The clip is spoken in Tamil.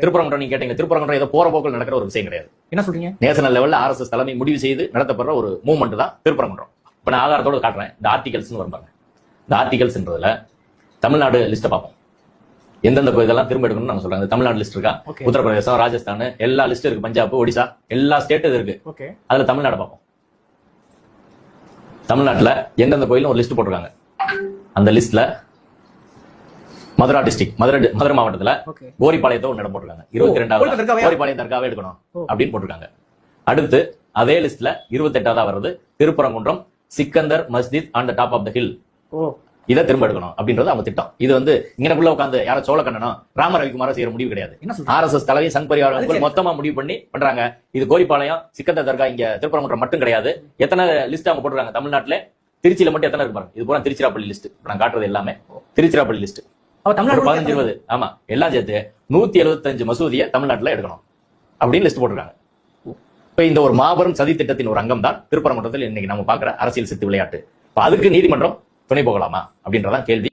திருப்பரங்குன்றம் நீங்க கேட்டீங்க. திருப்பரங்குன்றம் ஏதோ போற போக்கில் நடக்கிற ஒரு விஷயம் கிடையாது. என்ன சொல்றீங்க? நேஷனல் லெவல்ல ஆர்எஸ்எஸ் தலைமை முடிவு செய்து நடத்தப்படுற ஒரு மூவ்மெண்ட் தான் திருப்பரங்குன்றம். இப்ப நான் ஆதாரத்தோட காட்டுறேன். இந்த ஆர்டிகல்ஸ்னு வரும்பாங்க. இந்த ஆர்டிகல்ஸ்ன்றதுல தமிழ்நாடு லிஸ்ட்டை பார்ப்போம். எந்தெந்த இதெல்லாம் திரும்ப எடுக்கணும்னு நாங்க இந்த தமிழ்நாடு லிஸ்ட் இருக்கா. உத்தரப்பிரதேசம் ராஜஸ்தான் எல்லா லிஸ்ட் இருக்கு. பஞ்சாப் ஒடிசா எல்லா ஸ்டேட் இது இருக்கு. அதுல தமிழ்நாடு பார்ப்போம். தமிழ்நாட்டுல எந்தெந்த கோயிலும் ஒரு லிஸ்ட் போட்டிருக்காங்க. அந்த லிஸ்ட்ல மதுரா டிஸ்ட்ரிக்ட் மதுரை மதுரை மாவட்டத்துல கோரிப்பாளையத்தை ஒரு இடம் போட்டிருக்காங்க. இருபத்தி ரெண்டாவது கோரிப்பாளையம் தர்காவே எடுக்கணும். அப்படின்னு போட்டிருக்காங்க. அடுத்து அதே லிஸ்ட்ல இருபத்தி எட்டாவதா வருது Thiruparankundram Sikandar Masjid on the top of the hill இதை திரும்ப எடுக்கணும் அப்படின்றது அவங்க திட்டம். இது வந்து இங்கனக்குள்ள உட்காந்து யாரோ சோழக்கண்ணனோ ராம ரவிக்குமாரோ செய்யற முடிவு கிடையாது. என்ன சொல்றீங்க ஆர்எஸ்எஸ் தலைவி சங் பரிவார் அது அமைப்புகள் சரி. மொத்தமா முடிவு பண்ணி பண்றாங்க. இது கோரிப்பாளையம் சிக்கந்தர் தர்கா இங்க திருப்பரங்குன்றம் மட்டும் கிடையாது. எத்தனை லிஸ்ட் அவங்க போட்டுருக்காங்க? தமிழ்நாட்டுல திருச்சியில மட்டும் எத்தனை இருக்கு பாருங்க. இது பூரா திருச்சிராப்பள்ளி லிஸ்ட் நான் காட்டுறது எல்லாமே. திருச்சிராப்பள்ளி லிஸ்ட் அவ தமிழ்நாடு பதினஞ்சு இருபது. ஆமா எல்லாம் சேர்த்து நூத்தி எழுபத்தஞ்சு மசூதியை தமிழ்நாட்டுல எடுக்கணும் அப்படின்னு லிஸ்ட் போட்டிருக்காங்க. இப்ப இந்த ஒரு மாபெரும் சதி திட்டத்தின் ஒரு அங்கம் தான் திருப்பரங்குன்றத்தில் இன்னைக்கு நம்ம பாக்குற அரசியல் சித்து விளையாட்டு. அதுக்கு நீதிமன்றம் துணை போகலாமா அப்படின்றதான் கேள்வி.